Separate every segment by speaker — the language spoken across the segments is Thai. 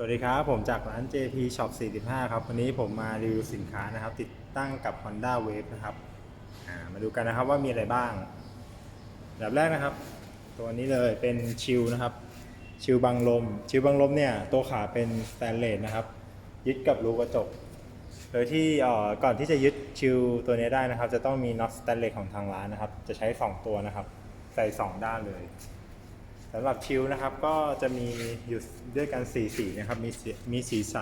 Speaker 1: สวัสดีครับ ผมจากร้าน JP Shop 45 ครับ วันนี้ผมมารีวิวสินค้านะครับ ติดตั้งกับ Honda Wave นะครับามาดูกันนะครับว่ามีอะไรบ้างอันดับแรกนะครับ ตัวนี้เลยเป็นชิลนะครับ ชิลบังลม ชิลบังลมเนี่ย ตัวขาเป็นสแตนเลสนะครับ ยึดกับรูกระจก โดยที่ก่อนที่จะยึดชิลตัวนี้ได้นะครับ จะต้องมีน็อตสแตนเลสของทางร้านนะครับ จะใช้ 2 ตัวนะครับ ใส่ 2 ด้านเลย สำหรับชิลนะครับก็จะมีอยู่ด้วยกันสีสีนะครับมีมีสีใส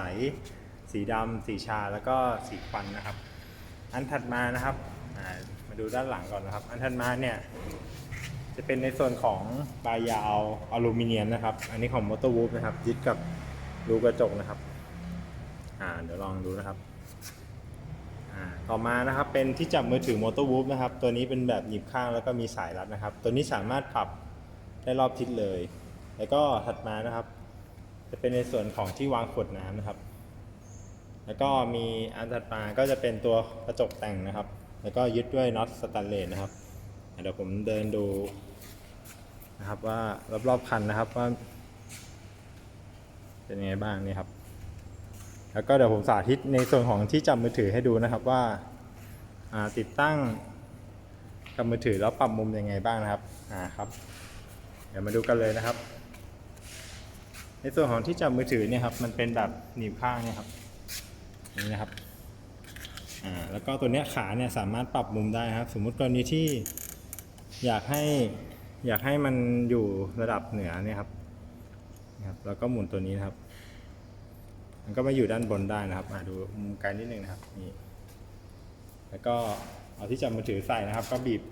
Speaker 1: สีดำสีชาแล้วก็สีควันนะครับ อันถัดมานะครับมาดูด้านหลังก่อนนะครับ อันถัดมาเนี่ยจะเป็นในส่วนของปลายยาวอลูมิเนียมนะครับ อันนี้ของมอเตอร์วูฟนะครับยึดกับรูกระจกนะครับอ่าเดี๋ยวลองดูนะครับอ่าต่อมานะครับเป็นที่จับมือถือมอเตอร์วูฟนะครับ ตัวนี้เป็นแบบหยิบข้างแล้วก็มีสายรัดนะครับ ตัวนี้สามารถปรับ ได้รอบทิศเลย แล้วก็ถัดมานะครับ จะเป็นในส่วนของที่วางขวดน้ำนะครับ แล้วก็มีอันถัดมาก็จะเป็นตัวกระจกแต่งนะครับ แล้วก็ยึดด้วยน็อตสแตนเลสนะครับเดี๋ยวผมเดินดูนะครับว่ารอบๆคันนะครับว่าเป็นยังไงบ้างนี่ครับ แล้วก็เดี๋ยวผมสาธิตในส่วนของที่จับมือถือให้ดูนะครับว่าติดตั้งกับมือถือแล้วปรับมุมยังไงบ้างนะครับ อ่าครับ ดี๋ยวมาดูกันเลยนะครับ ในส่วนของที่จับมือถือเนี่ยครับ มันเป็นแบบหนีบข้างเนี่ยครับนี่นะครับอ่าแล้วก็ตัวเนี้ยขาเนี่ยสามารถปรับมุมได้ครับ สมมุติกรณีที่อยากให้อยากให้มันอยู่ระดับเหนือเนี่ยครับนะครับแล้วก็หมุนตัวนี้นะครับ มันก็มาอยู่ด้านบนได้นะครับมาดูมุมไกลนิดนึงนะครับนี่แล้วก็เอาที่จับมือถือใส่นะครับ ก็บีบ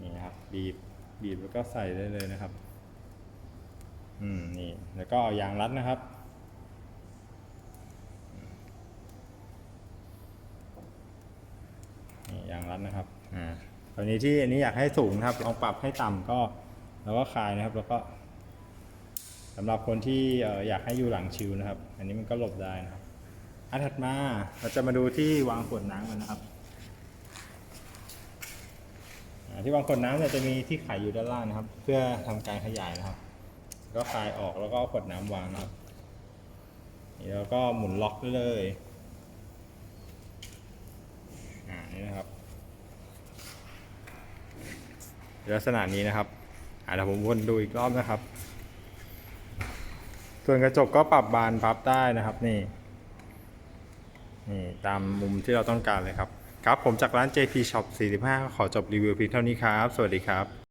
Speaker 1: นี่นะครับบีบ บีบแล้วก็ใส่ได้เลยนะครับ อืมนี่ แล้วก็เอายางรัดนะครับ นี่ยางรัดนะครับ อ่าตอนนี้ที่อันนี้อยากให้สูงนะครับ ลองปรับให้ต่ำก็แล้วก็คลายนะครับ แล้วก็สำหรับคนที่เอ่ออยากให้อยู่หลังชิวนะครับ อันนี้มันก็หลบได้นะครับอันถัดมาเราจะมาดูที่วางขวดน้ำกันนะครับ อ่า ที่วางขวดน้ำเนี่ยจะมีที่ไขอยู่ด้านล่างนะครับ เพื่อทำการขยายนะครับ ก็คลายออกแล้วก็ขวดน้ำวางนะครับแล้วก็หมุนล็อกได้เลยอ่านี่นะครับลักษณะนี้นะครับอ่าเดี๋ยวผมวนดูอีกรอบนะครับ ส่วนกระจกก็ปรับบานพับได้นะครับนี่นี่ตามมุมที่เราต้องการเลยครับ ครับผมจากร้าน JP Shop 45 ขอจบรีวิวเพียงเท่านี้ครับ สวัสดีครับ